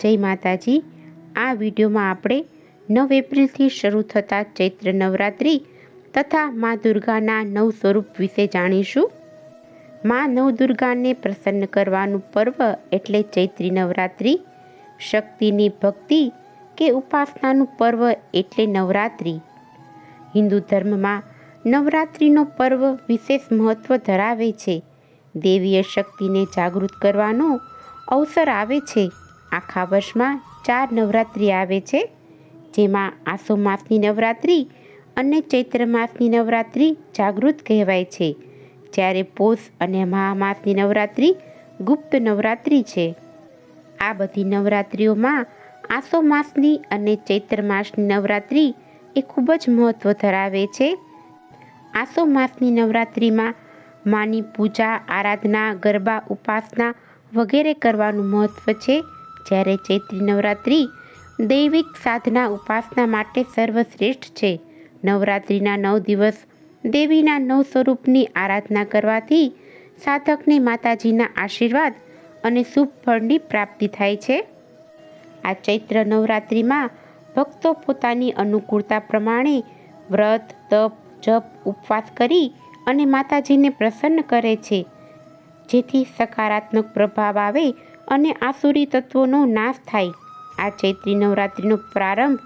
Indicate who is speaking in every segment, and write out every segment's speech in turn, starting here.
Speaker 1: જય માતાજી. આ વિડીયોમાં આપણે નવ એપ્રિલથી શરૂ થતા ચૈત્ર નવરાત્રિ તથા મા દુર્ગાના નવ સ્વરૂપ વિશે જાણીશું. મા નવદુર્ગાને પ્રસન્ન કરવાનું પર્વ એટલે ચૈત્રી નવરાત્રિ. શક્તિની ભક્તિ કે ઉપાસનાનું પર્વ એટલે નવરાત્રિ. હિન્દુ ધર્મમાં નવરાત્રિનો પર્વ વિશેષ મહત્ત્વ ધરાવે છે. દેવીય શક્તિને જાગૃત કરવાનો અવસર આવે છે. આખા વર્ષમાં ચાર નવરાત્રિ આવે છે, જેમાં આસો માસની નવરાત્રિ અને ચૈત્ર માસની નવરાત્રિ જાગૃત કહેવાય છે. જ્યારે પોષ અને મહામાસની નવરાત્રિ ગુપ્ત નવરાત્રિ છે. આ બધી નવરાત્રિઓમાં આસો માસની અને ચૈત્ર માસની નવરાત્રિ એ ખૂબ જ મહત્ત્વ ધરાવે છે. આસો માસની નવરાત્રિમાં માની પૂજા, આરાધના, ગરબા, ઉપાસના વગેરે કરવાનું મહત્ત્વ છે. જ્યારે ચૈત્રી નવરાત્રિ દૈવિક સાધના ઉપાસના માટે સર્વશ્રેષ્ઠ છે. નવરાત્રિના નવ દિવસ દેવીના નવ સ્વરૂપની આરાધના કરવાથી સાધકને માતાજીના આશીર્વાદ અને શુભ ફળની પ્રાપ્તિ થાય છે. આ ચૈત્ર નવરાત્રિમાં ભક્તો પોતાની અનુકૂળતા પ્રમાણે વ્રત, તપ, જપ, ઉપવાસ કરી અને માતાજીને પ્રસન્ન કરે છે. જેથી સકારાત્મક પ્રભાવ આવે અને આસુરી તત્વોનો નાશ થાય. આ ચૈત્રી નવરાત્રિનો પ્રારંભ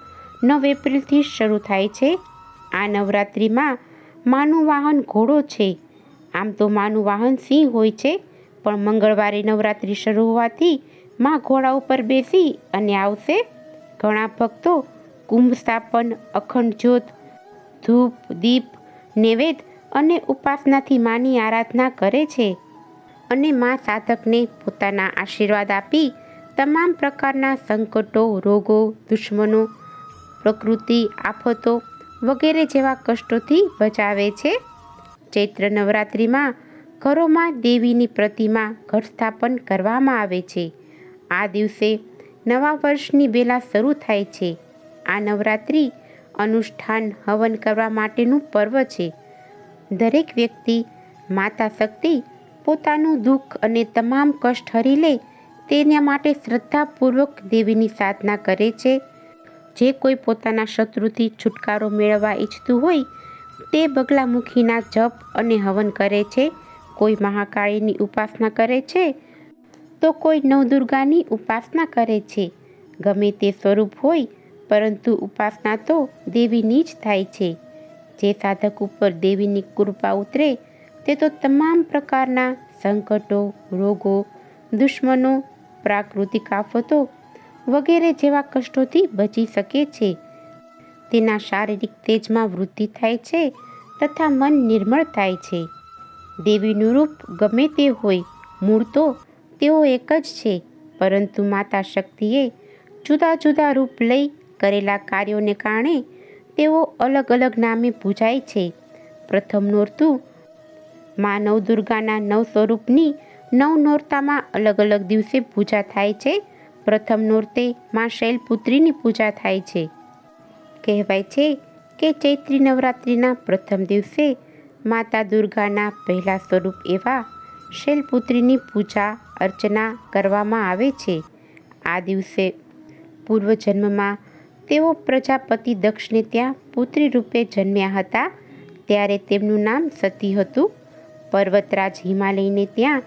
Speaker 1: નવ એપ્રિલથી શરૂ થાય છે. આ નવરાત્રિમાં માનું વાહન ઘોડો છે. આમ તો માનું વાહન સિંહ હોય છે, પણ મંગળવારે નવરાત્રિ શરૂ હોવાથી માં ઘોડા ઉપર બેસી અને આવશે. ઘણા ભક્તો કુંભ સ્થાપન, અખંડ જ્યોત, ધૂપ, દીપ નૈવેદ અને ઉપાસનાથી માની આરાધના કરે છે. અને મા સાધકને પોતાના આશીર્વાદ આપી તમામ પ્રકારના સંકટો, રોગો, દુશ્મનો, પ્રકૃતિ, આફતો વગેરે જેવા કષ્ટોથી બચાવે છે. ચૈત્ર નવરાત્રિમાં ઘરોમાં દેવીની પ્રતિમા ઘટ સ્થાપન કરવામાં આવે છે. આ દિવસે નવા વર્ષની વેલા શરૂ થાય છે. આ નવરાત્રિ અનુષ્ઠાન હવન કરવા માટેનું પર્વ છે. દરેક વ્યક્તિ માતા શક્તિ પોતાનું દુઃખ અને તમામ કષ્ટ હરી લે તેના માટે શ્રદ્ધાપૂર્વક દેવીની સાધના કરે છે. જે કોઈ પોતાના શત્રુથી છુટકારો મેળવવા ઈચ્છતું હોય તે બગલામુખીના જપ અને હવન કરે છે. કોઈ મહાકાળીની ઉપાસના કરે છે તો કોઈ નવદુર્ગાની ઉપાસના કરે છે. ગમે તે સ્વરૂપ હોય પરંતુ ઉપાસના તો દેવીની જ થાય છે. જે સાધક ઉપર દેવીની કૃપા ઉતરે તે તો તમામ પ્રકારના સંકટો, રોગો, દુશ્મનો, પ્રાકૃતિક આફતો વગેરે જેવા કષ્ટોથી બચી શકે છે. તેના શારીરિક તેજમાં વૃદ્ધિ થાય છે તથા મન નિર્મળ થાય છે. દેવીનું રૂપ ગમે તે હોય, મૂળ તો તેઓ એક જ છે, પરંતુ માતા શક્તિએ જુદા જુદા રૂપ લઈ કરેલા કાર્યોને કારણે તેઓ અલગ અલગ નામે પૂજાય છે. પ્રથમનું નોરતું મા નવદુર્ગાના નવ સ્વરૂપની નવ નોરતામાં અલગ અલગ દિવસે પૂજા થાય છે. પ્રથમ નોરતે મા શૈલપુત્રીની પૂજા થાય છે. કહેવાય છે કે ચૈત્રી નવરાત્રિના પ્રથમ દિવસે માતા દુર્ગાના પહેલા સ્વરૂપ એવા શૈલપુત્રીની પૂજા, અર્ચના કરવામાં આવે છે. આ દિવસે પૂર્વજન્મમાં તેઓ પ્રજાપતિ દક્ષને ત્યાં પુત્રી રૂપે જન્મ્યા હતા. ત્યારે તેમનું નામ સતી હતું. પર્વતરાજ હિમાલયને ત્યાં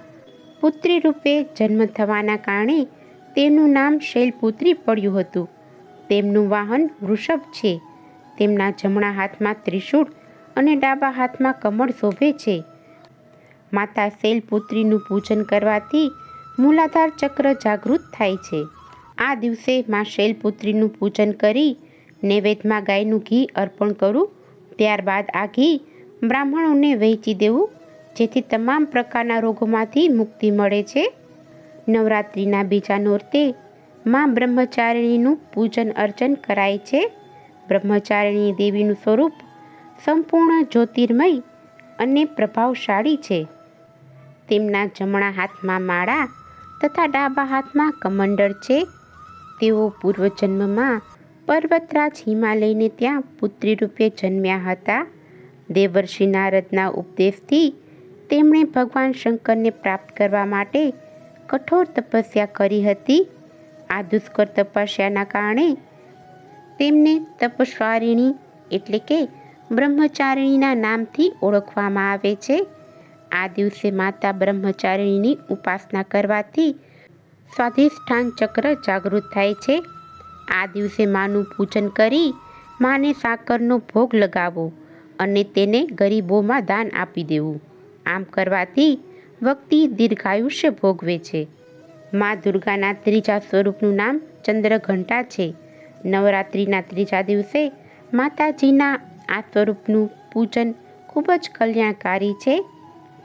Speaker 1: પુત્રી રૂપે જન્મ થવાના કારણે તેમનું નામ શૈલપુત્રી પડ્યું હતું. તેમનું વાહન વૃષભ છે. તેમના જમણા હાથમાં ત્રિશૂળ અને ડાબા હાથમાં કમળ શોભે છે. માતા શૈલપુત્રીનું પૂજન કરવાથી મૂલાધાર ચક્ર જાગૃત થાય છે. આ દિવસે મા શૈલપુત્રીનું પૂજન કરી નૈવેદ્યમાં ગાયનું ઘી અર્પણ કરું, ત્યારબાદ આ ઘી બ્રાહ્મણોને વહેંચી દેવું જેથી તમામ પ્રકારના રોગોમાંથી મુક્તિ મળે છે. નવરાત્રિના બીજા નોરતે મા બ્રહ્મચારિણીનું પૂજન અર્ચન કરાય છે. બ્રહ્મચારિણી દેવીનું સ્વરૂપ સંપૂર્ણ જ્યોતિર્મય અને પ્રભાવશાળી છે. તેમના જમણા હાથમાં માળા તથા ડાબા હાથમાં કમંડળ છે. તેઓ પૂર્વજન્મમાં પર્વતરાજ હિમાલયને ત્યાં પુત્રી રૂપે જન્મ્યા હતા. દેવર્ષિ નારદના ઉપદેશથી તેમણે ભગવાન શંકરને પ્રાપ્ત કરવા માટે કઠોર તપસ્યા કરી હતી. આ દુષ્કર તપસ્યાના કારણે તેમને તપસ્વારિણી એટલે કે બ્રહ્મચારિણીના નામથી ઓળખવામાં આવે છે. આ દિવસે માતા બ્રહ્મચારિણીની ઉપાસના કરવાથી સ્વાધિષ્ઠાન ચક્ર જાગૃત થાય છે. આ દિવસે માનું પૂજન કરી માને સાકરનો ભોગ લગાવવો અને તેને ગરીબોમાં દાન આપી દેવું. આમ કરવાથી વ્યક્તિ દીર્ઘાયુષ્ય ભોગવે છે. મા દુર્ગાના ત્રીજા સ્વરૂપનું નામ ચંદ્રઘંટા છે. નવરાત્રિના ત્રીજા દિવસે માતાજીના આ સ્વરૂપનું પૂજન ખૂબ જ કલ્યાણકારી છે.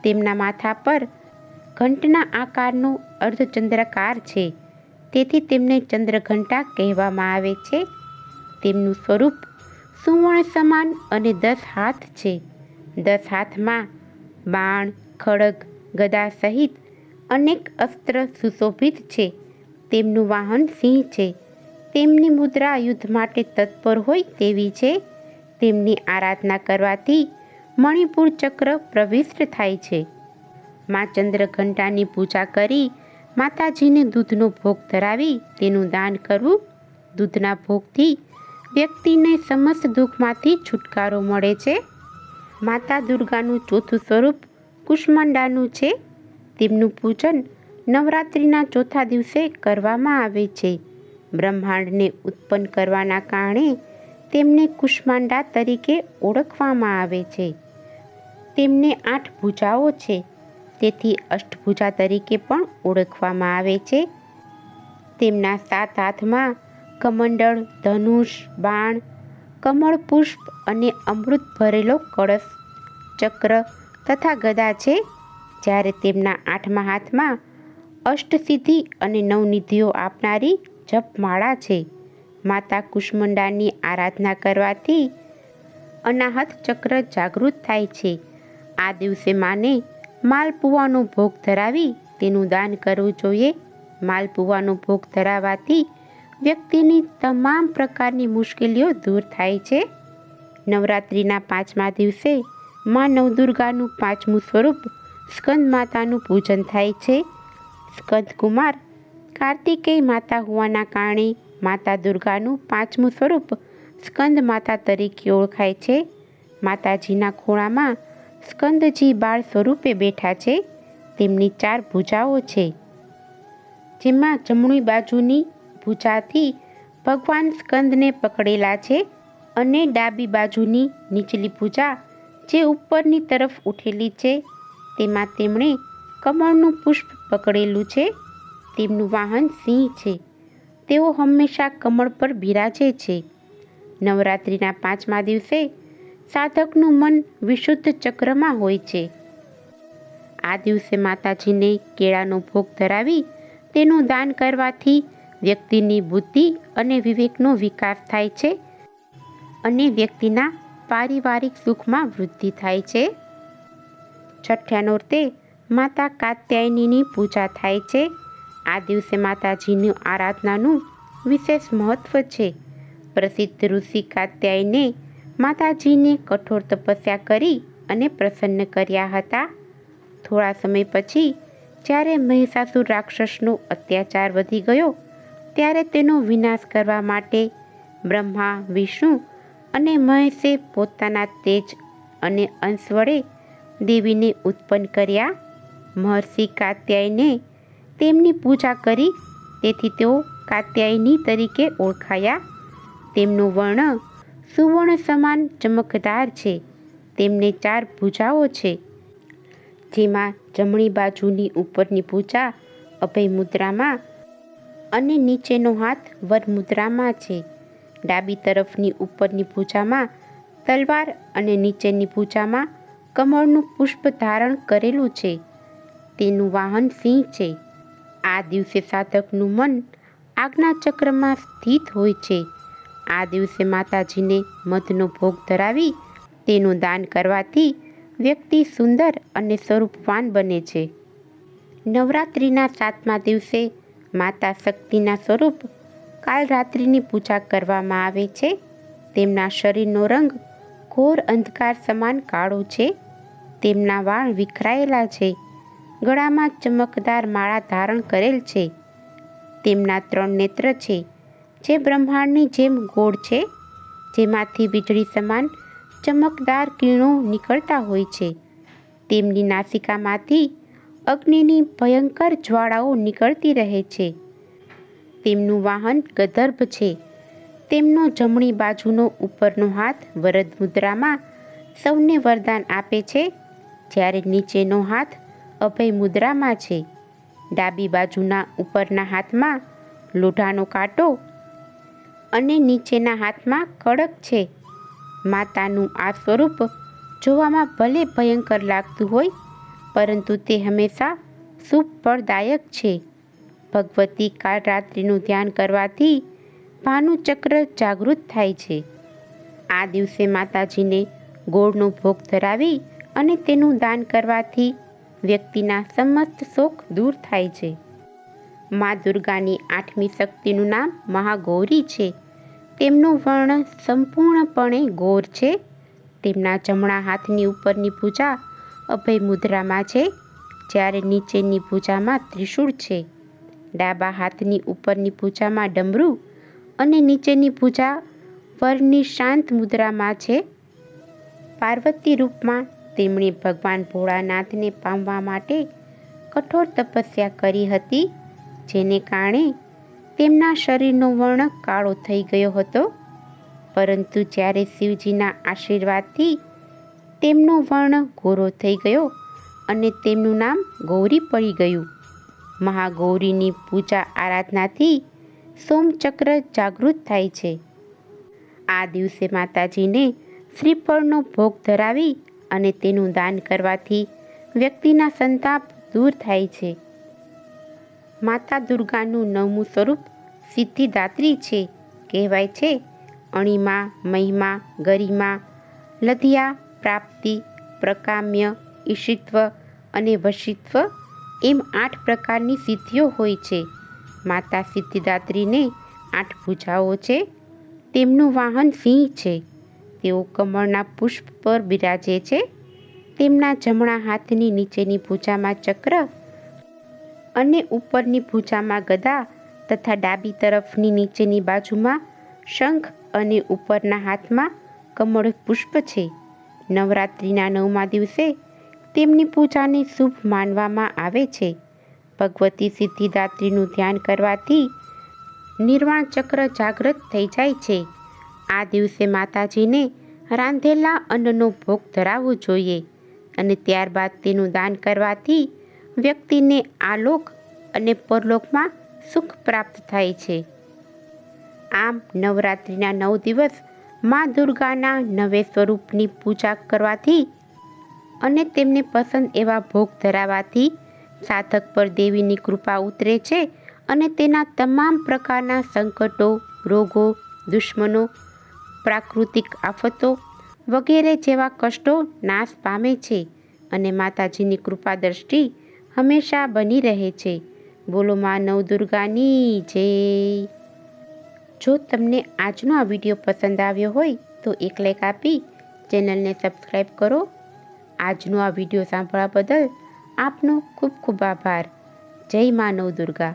Speaker 1: તેમના માથા પર ઘંટના આકારનો અર્ધચંદ્રકાર છે. તેથી તેમને ચંદ્રઘંટા કહેવામાં આવે છે. તેમનું સ્વરૂપ સુવર્ણ સમાન અને દસ હાથ છે. દસ હાથમાં બાણ ખડગ ગદા સહિત અનેક અસ્ત્ર સુશોભિત છે. તેમનું વાહન સિંહ છે. તેમની મુદ્રા યુદ્ધ માટે તત્પર હોય તેવી છે. તેમની આરાધના કરવાથી મણિપુર ચક્ર પ્રવિષ્ટ થાય છે. મા ચંદ્રઘંટાની પૂજા કરી માતાજીને દૂધનો ભોગ ધરાવી તેનું દાન કરવું. દૂધના ભોગથી વ્યક્તિને સમસ્ત દુઃખમાંથી છુટકારો મળે છે. માતા દુર્ગાનું ચોથું સ્વરૂપ કુષ્માંડાનું છે. તેમનું પૂજન નવરાત્રિના ચોથા દિવસે કરવામાં આવે છે. બ્રહ્માંડને ઉત્પન્ન કરવાના કારણે તેમને કુષ્માંડા તરીકે ઓળખવામાં આવે છે. તેમને આઠ ભૂજાઓ છે. તેથી અષ્ટભુજા તરીકે પણ ઓળખવામાં આવે છે. તેમના સાત હાથમાં કમંડળ, ધનુષ, બાણ, કમળ, પુષ્પ અને અમૃત ભરેલો કળશ ચક્ર તથા ગદા છે, જ્યારે તેમના આઠમા હાથમાં અષ્ટસિદ્ધિ અને નવનિધિઓ આપનારી જપમાળા છે. માતા કુષ્મંડાની આરાધના કરવાથી અનાહત ચક્ર જાગૃત થાય છે. આ દિવસે માને માલપુવાનો ભોગ ધરાવી તેનું દાન કરવું જોઈએ. માલપુવાનો ભોગ ધરાવાથી વ્યક્તિની તમામ પ્રકારની મુશ્કેલીઓ દૂર થાય છે. નવરાત્રિના પાંચમા દિવસે મા નવદુર્ગાનું પાંચમું સ્વરૂપ સ્કંદ માતાનું પૂજન થાય છે. સ્કંદ કુમાર કાર્તિકેય માતા હોવાના કારણે માતા દુર્ગાનું પાંચમું સ્વરૂપ સ્કંદ માતા તરીકે ઓળખાય છે. માતાજીના ખોળામાં સ્કંદજી બાળ સ્વરૂપે બેઠા છે. તેમની ચાર ભૂજાઓ છે. જેમાં જમણી બાજુની ભૂજાથી ભગવાન સ્કંદને પકડેલા છે. અને ડાબી બાજુની નીચલી ભૂજા જે ઉપરની તરફ ઉઠેલી છે, તેમાં તેમણે કમળનું પુષ્પ પકડેલું છે, તેમનું વાહન સિંહ છે. તેઓ હંમેશા કમળ પર બિરાજે છે. નવરાત્રિના પાંચમા દિવસે સાધકનું મન વિશુદ્ધ ચક્રમાં હોય છે. આ દિવસે માતાજીને કેળાનો ભોગ ધરાવી તેનું દાન કરવાથી વ્યક્તિની બુદ્ધિ અને વિવેકનો વિકાસ થાય છે અને વ્યક્તિના પારિવારિક સુખમાં વૃદ્ધિ થાય છે. છઠ્ઠા નોરતે માતા કાત્યાયનીની પૂજા થાય છે. આ દિવસે માતાજીની આરાધનાનું વિશેષ મહત્ત્વ છે. પ્રસિદ્ધ ઋષિ કાત્યાયને માતાજીને કઠોર તપસ્યા કરી અને પ્રસન્ન કર્યા હતા. થોડા સમય પછી, જ્યારે મહિષાસુર રાક્ષસનો અત્યાચાર વધી ગયો, ત્યારે તેનો વિનાશ કરવા માટે બ્રહ્મા, વિષ્ણુ અને મહેશે પોતાના તેજ અને અંશ વડે દેવીને ઉત્પન્ન કર્યા. મહર્ષિ કાત્યાયને તેમની પૂજા કરી. તેથી તેઓ કાત્યાયની તરીકે ઓળખાયા. તેમનું વર્ણ સુવર્ણ સમાન ચમકદાર છે. તેમને ચાર ભૂજાઓ છે. જેમાં જમણી બાજુની ઉપરની ભૂજા અભય મુદ્રામાં અને નીચેનો હાથ વર મુદ્રામાં છે. ડાબી તરફની ઉપરની ભૂજામાં તલવાર અને નીચેની ભૂજામાં કમળનું પુષ્પ ધારણ કરેલું છે. તેનું વાહન સિંહ છે. આ દિવસે સાધકનું મન આજ્ઞા ચક્રમાં સ્થિત હોય છે. આ દિવસે માતાજીને મધનો ભોગ ધરાવી તેનું દાન કરવાથી વ્યક્તિ સુંદર અને સ્વરૂપવાન બને છે. નવરાત્રિના સાતમા દિવસે માતા શક્તિના સ્વરૂપ કાલરાત્રિની પૂજા કરવામાં આવે છે. તેમના શરીરનો રંગ ઘોર અંધકાર સમાન કાળો છે. તેમના વાળ વિખરાયેલા છે. ગળામાં ચમકદાર માળા ધારણ કરેલ છે. તેમના ત્રણ નેત્ર છે, જે બ્રહ્માંડની જેમ ગોળ છે, જેમાંથી વીજળી સમાન ચમકદાર કિરણો નીકળતા હોય છે. તેમની નાસિકામાંથી અગ્નિની ભયંકર જ્વાળાઓ નીકળતી રહે છે. તેમનું વાહન ગદર્ભ છે. તેમનો જમણી બાજુનો ઉપરનો હાથ વરદ મુદ્રામાં સૌને વરદાન આપે છે, જ્યારે નીચેનો હાથ અભય મુદ્રામાં છે. ડાબી બાજુના ઉપરના હાથમાં લોઢાનો કાંટો અને નીચેના હાથમાં કડક છે. માતાનું આ સ્વરૂપ જોવામાં ભલે ભયંકર લાગતું હોય, પરંતુ તે હંમેશા શુભ ફળદાયક છે. ભગવતી કાળ રાત્રિનું ધ્યાન કરવાથી ભાનુચક્ર જાગૃત થાય છે. આ દિવસે માતાજીને ગોળનો ભોગ ધરાવી અને તેનું દાન કરવાથી વ્યક્તિના સમસ્ત શોખ દૂર થાય છે. મા દુર્ગાની આઠમી શક્તિનું નામ મહાગૌરી છે. તેમનું વર્ણ સંપૂર્ણપણે ગૌર છે. તેમના જમણા હાથની ઉપરની પૂજા અભય મુદ્રામાં છે, જ્યારે નીચેની પૂજામાં ત્રિશૂળ છે. ડાબા હાથની ઉપરની પૂજામાં ડમરું અને નીચેની પૂજા વરની શાંત મુદ્રામાં છે. પાર્વતી રૂપમાં તેમણે ભગવાન ભોળાનાથને પામવા માટે કઠોર તપસ્યા કરી હતી, જેને કારણે તેમના શરીરનો વર્ણ કાળો થઈ ગયો હતો. પરંતુ જ્યારે શિવજીના આશીર્વાદથી તેમનો વર્ણ ગોરો થઈ ગયો અને તેમનું નામ ગૌરી પડી ગયું મહાગૌરીની પૂજા આરાધનાથી સોમચક્ર જાગૃત થાય છે. આ દિવસે માતાજીને શ્રીફળનો ભોગ ધરાવી અને તેનું દાન કરવાથી વ્યક્તિના સંતાપ દૂર થાય છે. માતા દુર્ગાનું નવમું સ્વરૂપ સિદ્ધિદાત્રી છે. કહેવાય છે, અણિમા, મહિમા, ગરિમા, લધિયા, પ્રાપ્તિ, પ્રકામ્ય, ઈશિત્વ અને વશિત્વ એમ આઠ પ્રકારની સિદ્ધિઓ હોય છે. માતા સિદ્ધિદાત્રીને આઠ ભૂજાઓ છે. તેમનું વાહન સિંહ છે. તેઓ કમળના પુષ્પ પર બિરાજે છે. તેમના જમણા હાથની નીચેની ભૂજામાં ચક્ર અને ઉપરની ભૂજામાં ગદા તથા ડાબી તરફની નીચેની બાજુમાં શંખ અને ઉપરના હાથમાં કમળ પુષ્પ છે. નવરાત્રિના નવમા દિવસે તેમની પૂજાને શુભ માનવામાં આવે છે. ભગવતી સિદ્ધિદાત્રીનું ધ્યાન કરવાથી નિર્વાણ ચક્ર જાગૃત થઈ જાય છે. આ દિવસે માતાજીને રાંધેલા અન્નનો ભોગ ધરાવવો જોઈએ અને ત્યારબાદ તેનું દાન કરવાથી વ્યક્તિને આલોક અને પરલોકમાં સુખ પ્રાપ્ત થાય છે. આમ નવરાત્રિના નવ દિવસ મા દુર્ગાના નવે સ્વરૂપની પૂજા કરવાથી અને તેમને પસંદ એવા ભોગ ધરાવાથી સાધક પર દેવીની કૃપા ઉતરે છે અને તેના તમામ પ્રકારના સંકટો, રોગો, દુશ્મનો, પ્રાકૃતિક આફતો વગેરે જેવા કષ્ટો નાશ પામે છે અને માતાજીની કૃપા દ્રષ્ટિ હંમેશા બની રહે છે. બોલો માં નવદુર્ગાની જય. જો તમને આજનો આ વીડિયો પસંદ આવ્યો હોય તો એક લાઈક આપી ચેનલને સબસ્ક્રાઈબ કરો આજનો આ વીડિયો સાંભળવા બદલ આપનો ખૂબ ખૂબ આભાર. જય માનવ નવદુર્ગા